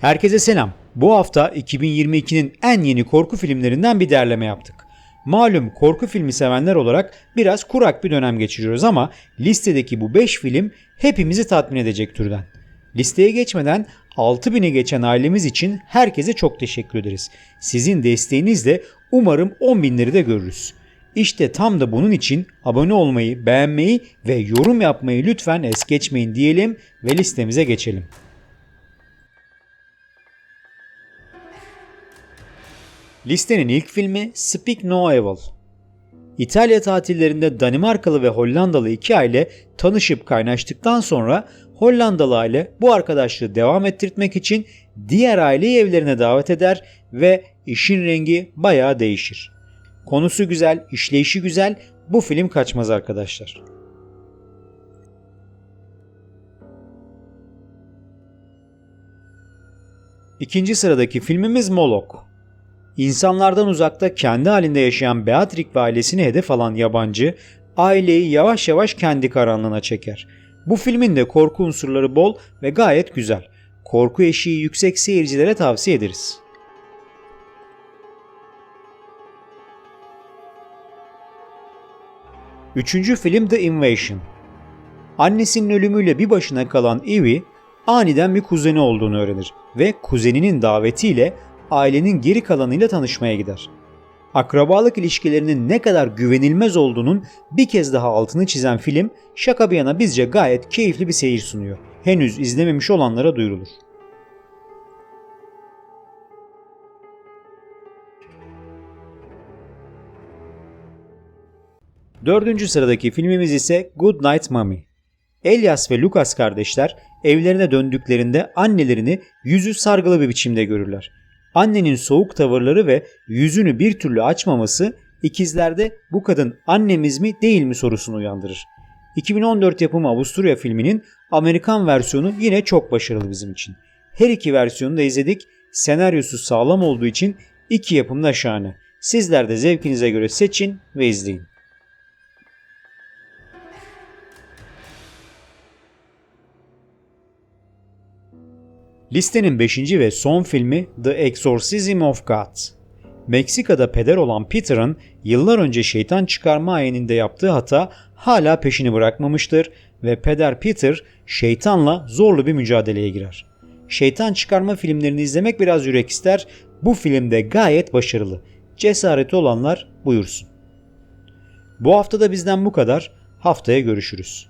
Herkese selam. Bu hafta 2022'nin en yeni korku filmlerinden bir derleme yaptık. Malum korku filmi sevenler olarak biraz kurak bir dönem geçiriyoruz ama listedeki bu 5 film hepimizi tatmin edecek türden. Listeye geçmeden 6000'i geçen ailemiz için herkese çok teşekkür ederiz. Sizin desteğinizle umarım 10.000'leri de görürüz. İşte tam da bunun için abone olmayı, beğenmeyi ve yorum yapmayı lütfen es geçmeyin diyelim ve listemize geçelim. Listenin ilk filmi Speak No Evil. İtalya tatillerinde Danimarkalı ve Hollandalı iki aile tanışıp kaynaştıktan sonra Hollandalı aile bu arkadaşlığı devam ettirmek için diğer aileyi evlerine davet eder ve işin rengi bayağı değişir. Konusu güzel, işleyişi güzel, bu film kaçmaz arkadaşlar. İkinci sıradaki filmimiz Molok. İnsanlardan uzakta kendi halinde yaşayan Beatrix ve ailesini hedef alan yabancı aileyi yavaş yavaş kendi karanlığına çeker. Bu filmin de korku unsurları bol ve gayet güzel. Korku eşiği yüksek seyircilere tavsiye ederiz. Üçüncü film The Invasion. Annesinin ölümüyle bir başına kalan Evie aniden bir kuzeni olduğunu öğrenir ve kuzeninin davetiyle ailenin geri kalanıyla tanışmaya gider. Akrabalık ilişkilerinin ne kadar güvenilmez olduğunun bir kez daha altını çizen film şaka bir yana bizce gayet keyifli bir seyir sunuyor. Henüz izlememiş olanlara duyurulur. Dördüncü sıradaki filmimiz ise Good Night Mommy. Elias ve Lucas kardeşler evlerine döndüklerinde annelerini yüzü sargılı bir biçimde görürler. Annenin soğuk tavırları ve yüzünü bir türlü açmaması ikizlerde bu kadın annemiz mi değil mi sorusunu uyandırır. 2014 yapımı Avusturya filminin Amerikan versiyonu yine çok başarılı bizim için. Her iki versiyonu da izledik. Senaryosu sağlam olduğu için iki yapım da şahane. Sizler de zevkinize göre seçin ve izleyin. Listenin 5. ve son filmi The Exorcism of God. Meksika'da peder olan Peter'ın yıllar önce şeytan çıkarma ayininde yaptığı hata hala peşini bırakmamıştır ve peder Peter şeytanla zorlu bir mücadeleye girer. Şeytan çıkarma filmlerini izlemek biraz yürek ister. Bu filmde gayet başarılı. Cesareti olanlar buyursun. Bu hafta da bizden bu kadar. Haftaya görüşürüz.